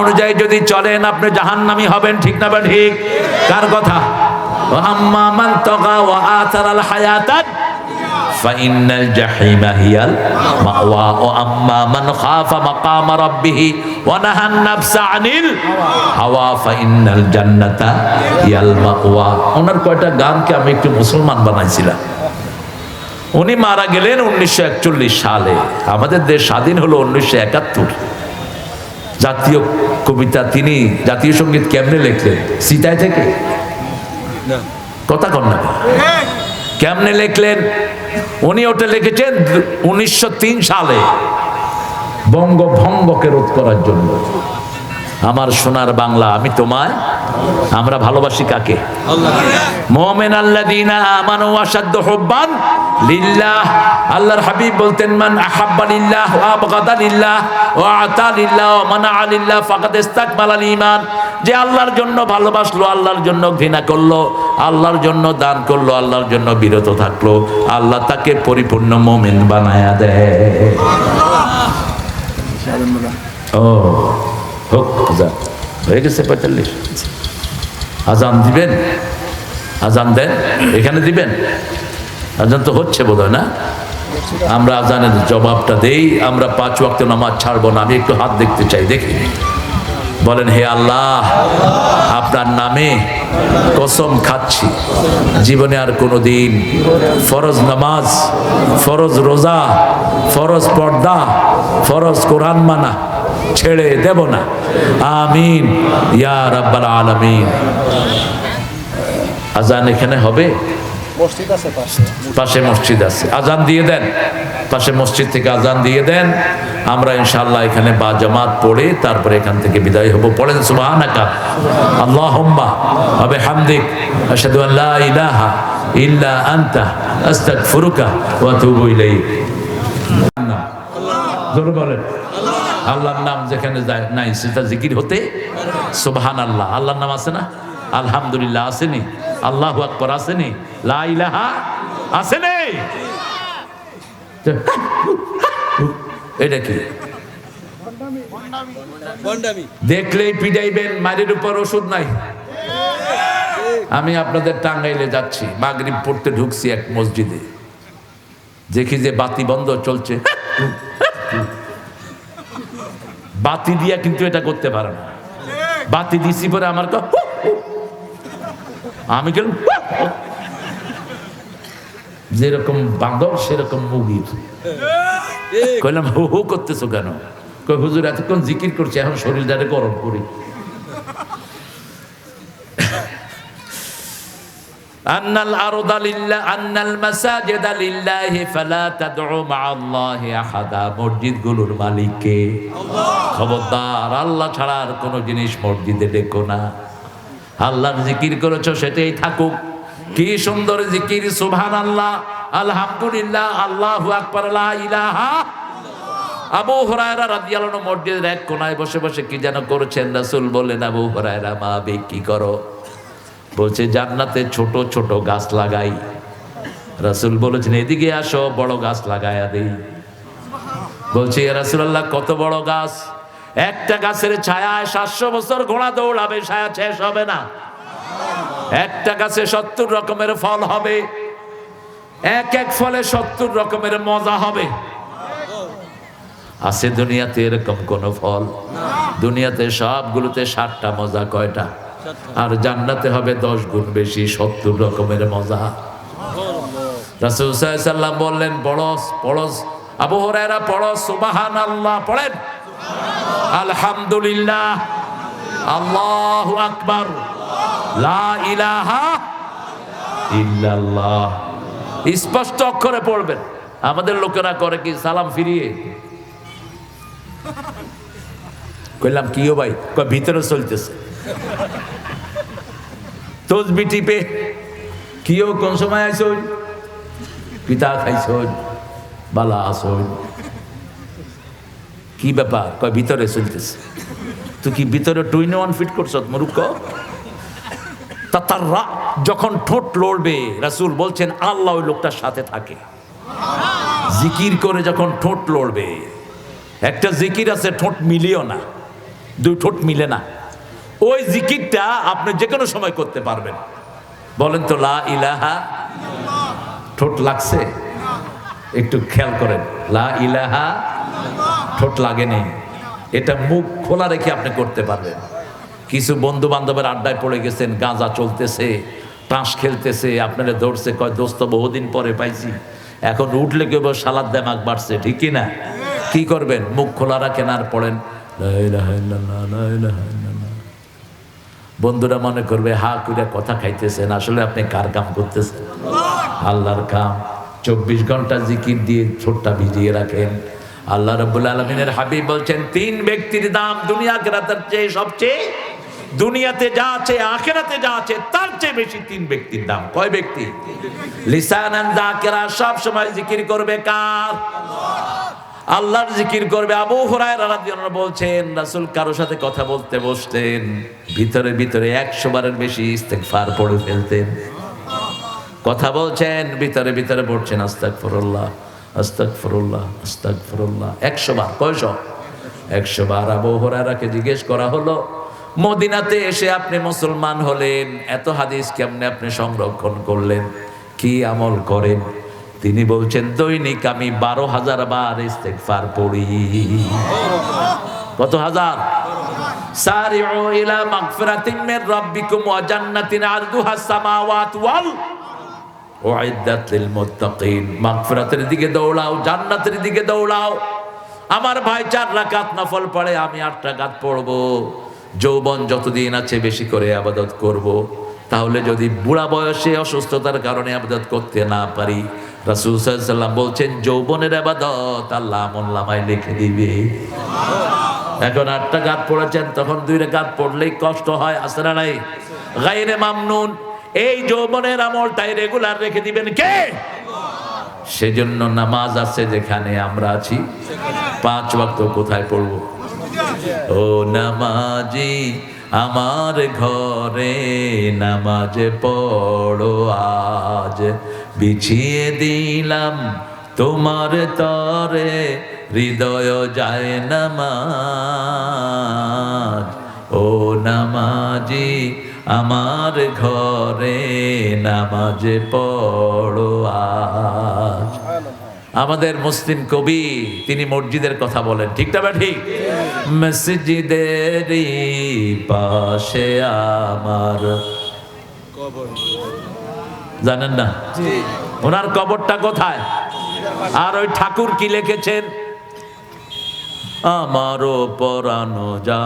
অনুযায়ী যদি চলেন আপনি জাহান্নামী হবেন ঠিক না বা ঠিক কার কথা ও আম্মা মান তাগা ওয়া আতারাল হায়াতাত فإن الجحيم هي المأوى وأما من خاف مقام ربه ونهى النفس عن الهوى فإن الجنة هي المأوى ওনার কয়টা গানকে আমি একটু মুসলমান বানাইছিলাম উনি মারা গেলেন উনিশশো একচল্লিশ সালে আমাদের দেশ স্বাধীন হলো উনিশশো একাত্তর জাতীয় কবিতা তিনি জাতীয় সংগীত কেমনে লেখলেন? সীতায় থেকে? কথা কন না। কেমনে লেখলেন? উনি ওটা লিখেছেন উনিশশো তিন সালে। বঙ্গভঙ্গকে রোধ করার জন্য। আমার সোনার বাংলা, আমি তোমায়, আমরা ভালোবাসি কাকে? মোমেন আল্লাদিনা আমানু হব্বান আল্লাহর হাবিব বলতেন, মান আলিল্লাহ যে আল্লাহর জন্য ভালোবাসলো, আল্লাহর জন্য ঘৃণা করল, আল্লাহর জন্য দান করল, আল্লাহর জন্য বিরত থাকল, আল্লাহ তাকে পরিপূর্ণ মোমেন বানায়া দেয়। ও হোক আজান হয়ে গেছে পঁয়তাল্লিশ। আজান দিবেন? আজান দেন? এখানে দিবেন? আজান তো হচ্ছে বোধ না? আমরা আজানের জবাবটা দেই, আমরা পাঁচ ওয়াক্ত নামাজ ছাড়বো না, আমি একটু হাত দেখতে চাই, দেখি। বলেন, হে আল্লাহ, আপনার নামে কসম খাচ্ছি। জীবনে আর কোনো দিন ফরজ নামাজ, ফরজ রোজা, ফরজ পর্দা, ফরজ কোরআন মানা ছেড়ে দেব না। আমিন ইয়া রাব্বাল আলামিন। আজান এখানে হবে? পাশে মসজিদ আছে। আজান দিয়ে দেন। পাশে মসজিদ থেকে আজান দিয়ে দেন। আমরা ইনশাআল্লাহ এখানে বা জামাত পড়ে তারপরে এখান থেকে বিদায় হব। পড়েন সুবহানাকা। আল্লাহুম্মা ওয়া বিহামদিক। আশহাদু আন লা ইলাহা ইল্লা আনতা। আস্তাগফিরুকা ওয়া আতুবু ইলাইক। জোরে বলেন। আল্লাহর নাম যেখানে যায় নাই, সেটা জিকির হতে সুবহান আল্লাহ আল্লাহর নাম আছে না? আলহামদুলিল্লাহ আসেনি। আল্লাহ আকবার আসেনি। লা ইলাহা আসেনি। এটা কি? দেখলেই পিডাইবেন, মায়ের উপর ওষুধ নাই। আমি আপনাদের টাঙ্গাইলে যাচ্ছি, মাগরিব পড়তে ঢুকছি এক মসজিদে। দেখি যে বাতি বন্ধ চলছে। বাতি দিয়া কিন্তু এটা করতে পারে না। বাতি দিছি পরে আমার আমি কেন যেরকম বাঁদর সেরকম মুগির। কইলাম হু হু করতেছো কেন? কই হুজুর এতক্ষণ জিকির করছে এখন শরীরটারে গরম করি। আন্নাল আরদা লিল্লাহ আন্নাল মাসাজিদা লিল্লাহি ফালা তাদউ মাআল্লাহি আহাদা। মসজিদগুলোর মালিক কে খবরদার, আল্লাহ ছাড়া আর কোনো জিনিস মসজিদে ডেকো না। আল্লাহর জিকির করেছ, সেটাই থাকুক। কি সুন্দর জিকির, সুবহানাল্লাহ। আলহামদুলিল্লাহ, আল্লাহু আকবার, লা ইলাহা আবু হরায়রা রাদিয়াল্লাহু মসজিদের এক কোনায় বসে বসে কি যেন করছেন? রাসূল বললেন, আবু হরায়রা, মা বে কি করো? বলছে, জান্নাতে ছোট ছোট গাছ লাগাই। রাসুল বলেছেন, এদিকে আসো, বড় গাছ লাগায়া দেই। বলছে রাসূলুল্লাহ, কত বড় গাছ? একটা গাছের ছায়ায় সাতশো বছর ঘোড়া দৌড়াবে, ছায়া শেষ হবে না। একটা গাছে সত্তর রকমের ফল হবে। এক এক ফলে সত্তর রকমের মজা হবে। আছে দুনিয়াতে এরকম কোন ফল? দুনিয়াতে সবগুলোতে ষাটটা মজা কয়টা? আর জান্নাতে হবে দশ গুণ বেশি সত্তর রকমের মজা। বললেন পড়স পড়স। আবু হরায়রা পড়স সুবাহান আল্লাহ পড়েন আলহামদুলিল্লাহ। আল্লাহ আকবার। লা ইলাহা ইল্লাল্লাহ। স্পষ্ট অক্ষরে পড়বেন। আমাদের লোকেরা করে কি? সালাম ফিরিয়ে। কইলাম কিও ভাই? কয়, ভিতরে চলতেছে। তসবি টিপে কিও কোন সময় আইসন পিতা খাইছ বালা আস কি ব্যাপার? কয়, ভিতরে চলতেছে। তুই কি ভিতরে টুইন ওয়ান ফিট করছ মুরুক্ষ? তার যখন ঠোঁট লড়বে, রাসুল বলছেন, আল্লাহ ওই লোকটার সাথে থাকে। জিকির করে যখন ঠোঁট লড়বে, একটা জিকির আছে, ঠোঁট মিলিও না। দুই ঠোঁট মিলে না। ওই জিকিরটা আপনি যে কোনো সময় করতে পারবেন। বলেন তো, লা ইলাহা ঠোঁট লাগছে? একটু খেয়াল করেন। লা ইলাহা ঠোঁট লাগেনি। এটা মুখ খোলা রেখে আপনি করতে পারবেন। কিছু বন্ধু বান্ধবের আড্ডায় পড়ে গেছেন, গাঁজা চলতেছে, তাস খেলতেছে, আপনারা ধরছে, কয়, দোস্ত, বহুদিন পরে পাইছি। এখন উঠলে কেউ সালাদ দেমাক বাড়ছে। ঠিক না? কি করবেন? মুখ খোলা রাখেন আর পড়েন। বন্ধুরা মনে করবে, হা করে কথা খাইতেছেন, আসলে আপনি কার কাম করতেছেন? আল্লাহর কাম। চব্বিশ ঘণ্টা জিকির দিয়ে ছোটটা ভিজিয়ে রাখেন। আল্লাহ রব্বুল আলমিনের হাবিব বলছেন, তিন ব্যক্তির দাম দুনিয়া কেরাতের চেয়ে সবচেয়ে, দুনিয়াতে যা আছে, আখেরাতে যা আছে, তার চেয়ে বেশি তিন ব্যক্তির দাম। কয় ব্যক্তি? লিসানান জাকেরা সব সময় জিকির করবে কার? আল্লাহর জিকির করবে আবু হুরায়রা বলছেন, রাসূল কারও সাথে কথা বলতে বসতেন, ভিতরে ভিতরে একশো বারের বেশি ইস্তেগফার পড়ে ফেলতেন। কথা বলছেন, ভিতরে ভিতরে পড়ছেন আস্তাক ফরুল্লাহ আস্তাক ফরুল্লাহ আস্তাগফিরুল্লাহ আস্তাগফিরুল্লাহ। একশো বার, কয়শো? একশো বার আবু হুরায়রাকে জিজ্ঞেস করা হলো, মদিনাতে এসে আপনি মুসলমান হলেন, এত হাদিস কেমনে আপনি সংরক্ষণ করলেন, কি আমল করেন? তিনি বলছেন, দৈনিক আমি বারো হাজার বার ইস্তেগফার পড়ি। কত হাজার? সারিউ ইলা মাগফিরাতিন মির রাব্বিকুম ওয়া জান্নাতিন আরদুহা সামাওয়াত ওয়াল উইদ্দাত লিল মুত্তাকিন। মাগফিরাতের দিকে দৌড়াও, জান্নাতের দিকে দৌড়াও। আমার ভাই চার রাকাত নফল পড়ে, আমি আট রাকাত পড়ব। যৌবন যতদিন আছে বেশি করে আবাদত করব। তাহলে যদি বুড়া বয়সে অসুস্থতার কারণে আবাদত করতে না পারি রাসূল সাল্লাম বলছেন, যৌবনের আবাদত আল্লাহ আমল্লামায় লিখে দিবে। এখন আটটা গাত পড়েছেন, তখন দুই গাত পড়লেই কষ্ট হয় আসে না নাই? গাইরে মামনুন, এই যৌবনের আমলটাই রেগুলার রেখে দিবেন কে? সেজন্য নামাজ আছে যেখানে আমরা আছি। পাঁচ ওয়াক্ত কোথায় পড়ব? ও নামাজি, আমার ঘরে নামাজ পড়ো আজ। বিছিয়ে দিলাম তোমার তরে, হৃদয় যায় নামাজ। ও নামাজি, আমার ঘরে নামাজ পড়ো আজ। আমাদের মুসলিম কবি, তিনি মসজিদের কথা বলেন, ঠিক না বা ঠিক মসজিদের পাশে আমার। জানেন না? ওনার কবরটা কোথায়? আর ওই ঠাকুর কি লিখেছেন? আমারও পরানো যা